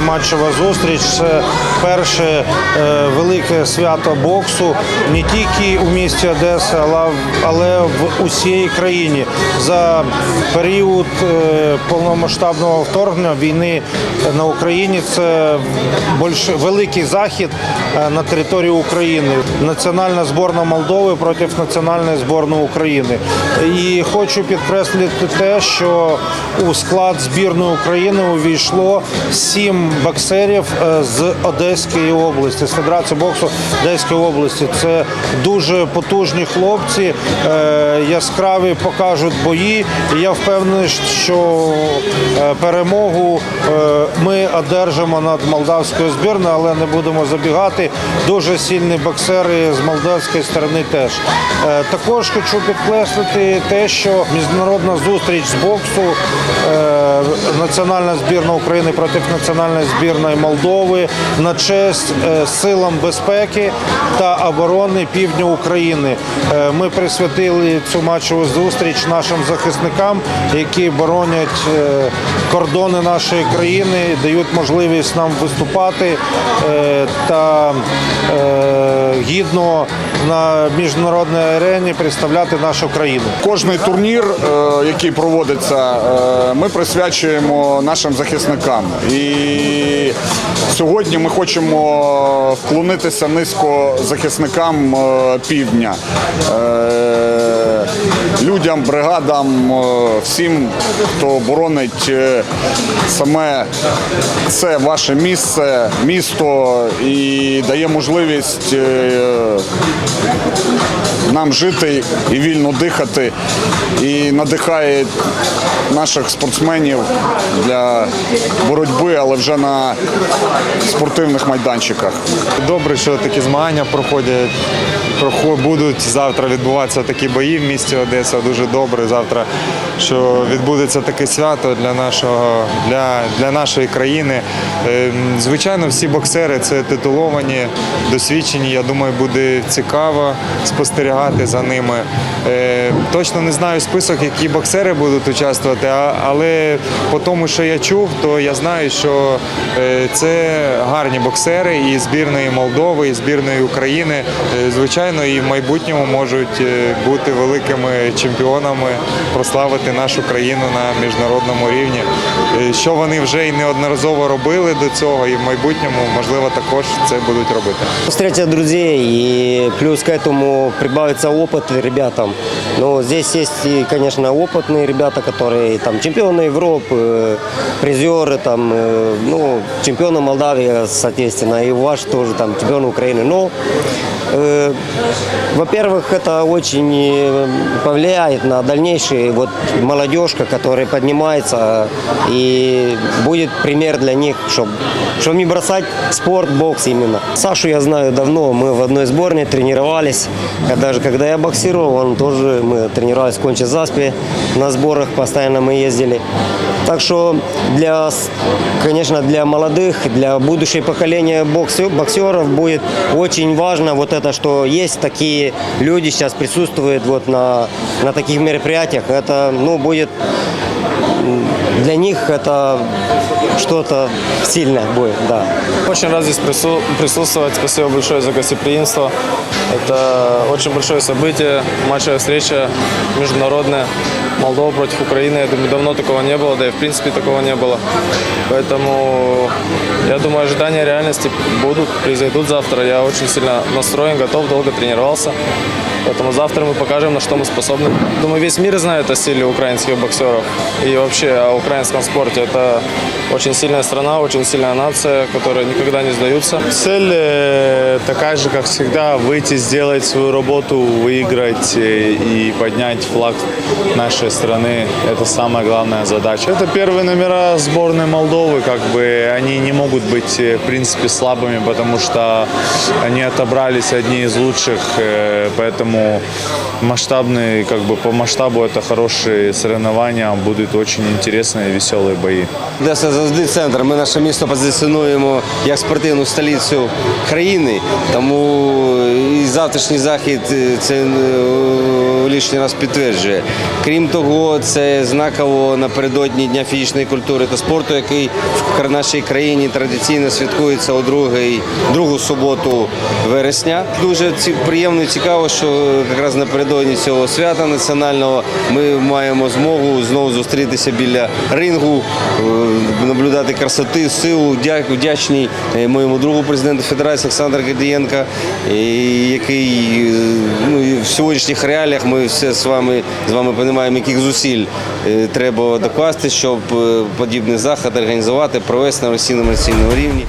матчова зустріч. Це перше е, велике свято боксу не тільки у місті Одеса, але, але в усій країні. За період е, повномасштабного вторгнення війни на Україні це більш великий захід е, на території України. Національна зборна Молдови проти національної зборної України. І хочу підкреслити те, що у склад збірної України увійшло сім боксерів е, з Одеської області, з Федерації боксу Одеської області. Це дуже потужні хлопці, е, яскраві покажуть бої. І я впевнений, що е, перемогу ми одержимо над молдавською збірною, але не будемо забігати. Дуже сильні боксери з молдавської сторони теж. Також хочу підкреслити те, що міжнародна зустріч з боксу національна збірна України проти національної збірної Молдови на честь е, силам безпеки та оборони півдня України. Е, Ми присвятили цю матчову зустріч нашим захисникам, які боронять е, кордони нашої країни, дають можливість нам виступати та гідно на міжнародній арені представляти нашу країну. Кожний турнір, е, який проводиться, е, ми присвячуємо нашим захисникам. І сьогодні ми хочемо вклонитися низько захисникам е, півдня, людям, бригадам, всім, хто боронить саме це ваше місце, місто і дає можливість нам жити і вільно дихати, і надихає наших спортсменів для боротьби, але вже на спортивних майданчиках. Добре, що такі змагання проходять. Будуть завтра відбуватися такі бої в місті Одеса. Дуже добре. Завтра, що відбудеться таке свято для нашого для, для нашої країни. Ем, Звичайно, всі боксери це титуловані, досвідчені. Я думаю, буде цікаво спостерігати за ними. Е, Точно не знаю список, які боксери будуть участвувати, але по тому, що я чув, то я знаю, що е, це гарні боксери і збірної Молдови, і збірної України. Е, Звичайно, і в майбутньому можуть бути великими чемпіонами, прославити нашу країну на міжнародному рівні. Що вони вже і неодноразово робили до цього, і в майбутньому можливо також це будуть робити. Встретят друзей и плюс к этому прибавится опыт ребятам. Но здесь есть и, конечно, опытные ребята, которые там чемпионы Европы, э, призеры, там, э, ну, чемпионы Молдавии, соответственно, и ваш тоже там чемпион Украины. Но, э, во-первых, это очень э, повлияет на дальнейшие вот молодежка, которая поднимается, и будет пример для них, чтобы чтобы не бросать спорт, бокс именно. Сашу я знаю давно, мы в одной сборной тренировались. Когда, же, когда я боксировал, он тоже, мы тренировались в Конче Заспе, на сборах постоянно мы ездили. Так что, для, конечно, для молодых, для будущего поколения боксе- боксеров будет очень важно вот это, что есть такие люди сейчас присутствуют вот на, на таких мероприятиях. Это, ну, будет для них это что-то сильное будет, да. Очень рад здесь прису- присутствовать. Спасибо большое за гостеприимство. Это очень большое событие, матчевая встреча международная. Молдова против Украины. Я думаю, давно такого не было, да и в принципе такого не было. Поэтому я думаю, ожидания реальности будут, произойдут завтра. Я очень сильно настроен, готов, долго тренировался. Поэтому завтра мы покажем, на что мы способны. Думаю, весь мир знает о силе украинских боксеров и вообще о украинском спорте. Это очень сильная страна, очень сильная нация, которая никогда не сдаются. Цель э, такая же, как всегда, выйти, сделать свою работу, выиграть э, и поднять флаг нашей страны. Это самая главная задача. Это первые номера сборной Молдовы, как бы они не могут быть, э, в принципе, слабыми, потому что они отобрались одни из лучших, э, поэтому масштабные, как бы по масштабу это хорошие соревнования, будут очень интересные и веселые бои. Одеса завжди центр. Ми наше місто позиціонуємо як спортивну столицю країни. Тому і завтрашній захід е, це е, лишній раз підтверджує. Крім того, це знаково напередодні Дня фізичної культури та спорту, який в нашій країні традиційно святкується у другий, другу суботу вересня. Дуже приємно і цікаво, що якраз напередодні цього свята національного ми маємо змогу знову зустрітися біля рингу, е, наблюдати красоти, силу. Дя- Вдячний е, моєму другу президенту Федерації Олександру Гедієнка, е, який ну, в сьогоднішніх реаліях ми все з вами з вами розуміємо, яких зусиль е, треба докласти, щоб е, подібний захід організувати, провести на російному рівні.